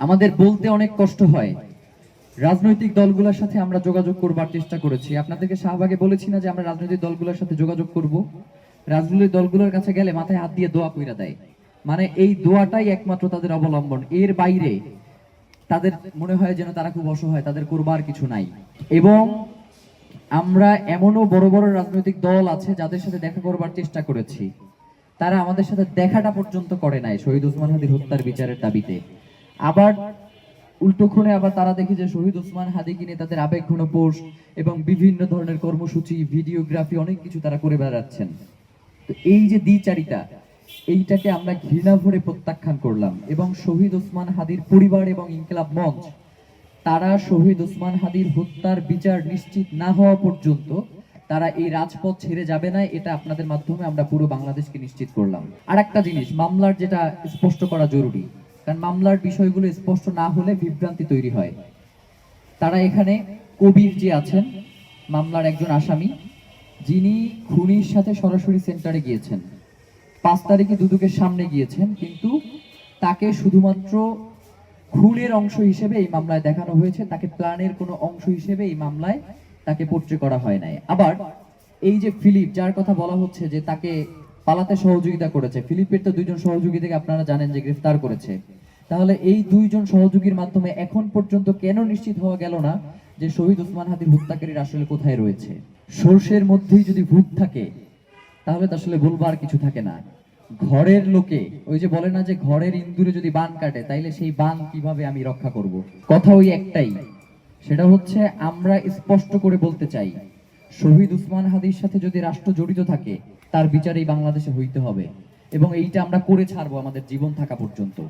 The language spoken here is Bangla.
আমাদের বলতে অনেক কষ্ট হয়। রাজনৈতিক দলগুলোর সাথে আমরা যোগাযোগ করবার চেষ্টা করেছি। আপনাদেরকে শাহবাগে বলেছি না যে আমরা রাজনৈতিক দলগুলোর সাথে যোগাযোগ করব? রাজনৈতিক দলগুলোর কাছে গেলে মাথায় হাত দিয়ে দোয়া কইরা দেয়। মানে এই দোয়াটাই একমাত্র তাদের অবলম্বন। এর বাইরে তাদের মনে হয় যেন তারা খুব অসহায়, তাদের করবার কিছু নাই। এবং আমরা এমনও বড় বড় রাজনৈতিক দল আছে যাদের সাথে দেখা করবার চেষ্টা করেছি। তারা আমাদের সাথে দেখাটা পর্যন্ত করে নাই শহীদ উসমান হাদির হত্যার বিচারের দাবিতে। আবার উল্টোক্ষণে আবার তারা দেখি যে শহীদ ওসমান হাদিকে নিয়ে তাদের আবেগ ঘন পোস্ট এবং বিভিন্ন ধরনের কর্মসূচি, ভিডিওগ্রাফি, অনেক কিছু তারা করে বেড়াচ্ছেন। তো এই যে দ্বিচারিতা, এইটাকে আমরা ঘৃণা ভরে প্রত্যাখ্যান করলাম এবং শহীদ ওসমান হাদির পরিবার এবং ইনকিলাব মঞ্চ, তারা শহীদ ওসমান হাদির হত্যার বিচার নিশ্চিত না হওয়া পর্যন্ত তারা এই রাজপথ ছেড়ে যাবে না, এটা আপনাদের মাধ্যমে আমরা পুরো বাংলাদেশকে নিশ্চিত করলাম। আর একটা জিনিস, মামলার যেটা স্পষ্ট করা জরুরি কারণ মামলার বিষয়গুলো স্পষ্ট না হলে বিভ্রান্তি তৈরি হয়। তারা এখানে কবির যে আছেন, মামলার একজন আসামি, যিনি খুনির সাথে সরাসরি সেন্টারে গিয়েছেন। পাঁচ তারিখে দুদুকের সামনে গিয়েছেন, কিন্তু তাকে শুধুমাত্র খুনের অংশ হিসেবে এই মামলায় দেখানো হয়েছে, তাকে প্ল্যানের কোনো অংশ হিসেবে এই মামলায় তাকে পোট্রে করা হয় নাই। আবার এই যে ফিলিপ, যার কথা বলা হচ্ছে যে তাকে পালাতে সহযোগিতা করেছে, ফিলিপের তো দুজন সহযোগী থেকে আপনারা জানেন যে গ্রেফতার করেছে। তাহলে এই দুইজন সহযোগীর মাধ্যমে এখন পর্যন্ত কেন নিশ্চিত হওয়া গেল না যে শহীদ ওসমান হাদির হত্যাকারীর আসলে কোথায় রয়েছে? সর্ষের মধ্যেই যদি ভূত থাকে, তাহলে তো আসলে বলবার কিছু থাকে না। ঘরের লোকে, ওই যে বলে না যে ঘরের ইন্দুরে যদি বান কাটে, তাইলে সেই বান কীভাবে আমি রক্ষা করব? কথা ওই একটাই। সেটা হচ্ছে, আমরা স্পষ্ট করে বলতে চাই, শহীদ উসমান হাদির সাথে যদি রাষ্ট্র জড়িত থাকে, তার বিচারেই বাংলাদেশে হইতে হবে। এবং এইটা আমরা করে ছাড়বো আমাদের জীবন থাকা পর্যন্ত।